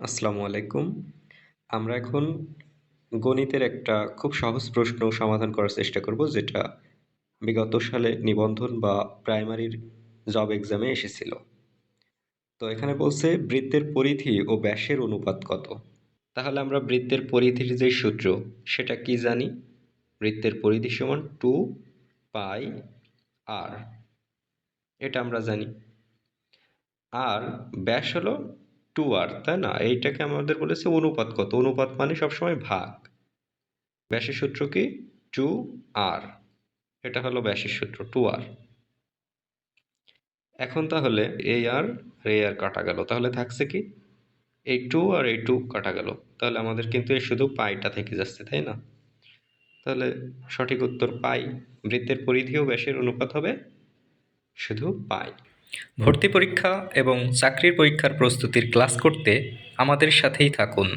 আসসালামু আলাইকুম। আমরা এখন গণিতের একটা খুব সহজ প্রশ্ন সমাধান করার চেষ্টা করব, যেটা বিগত সালে নিবন্ধন বা প্রাইমারির জব এক্সামে এসেছিল। তো এখানে বলছে, বৃত্তের পরিধি ও ব্যাসের অনুপাত কত? তাহলে আমরা বৃত্তের পরিধির যে সূত্র, সেটা কি জানি? বৃত্তের পরিধি সমান টু পাই আর। এটা আমরা জানি। আর ব্যাস হলো টু আর তাই না, এইটাকে আমাদের বলেছে অনুপাত কত? অনুপাত মানে সবসময় ভাগ। ব্যাসের সূত্র কি? Two R. এটা হলো ব্যাসের সূত্র, টু আর। এখন তাহলে এই আর এই আর কাটা গেল, তাহলে থাকছে কি? এই টু আর এই টু কাটা গেল। তাহলে আমাদের কিন্তু এই শুধু পাইটা থেকে যাচ্ছে, তাই না? তাহলে সঠিক উত্তর পাই। বৃত্তের পরিধি ও ব্যাসের অনুপাত হবে শুধু পাই। ভর্তি পরীক্ষা এবং চাকরির পরীক্ষার প্রস্তুতির ক্লাস করতে আমাদের সাথেই থাকুন।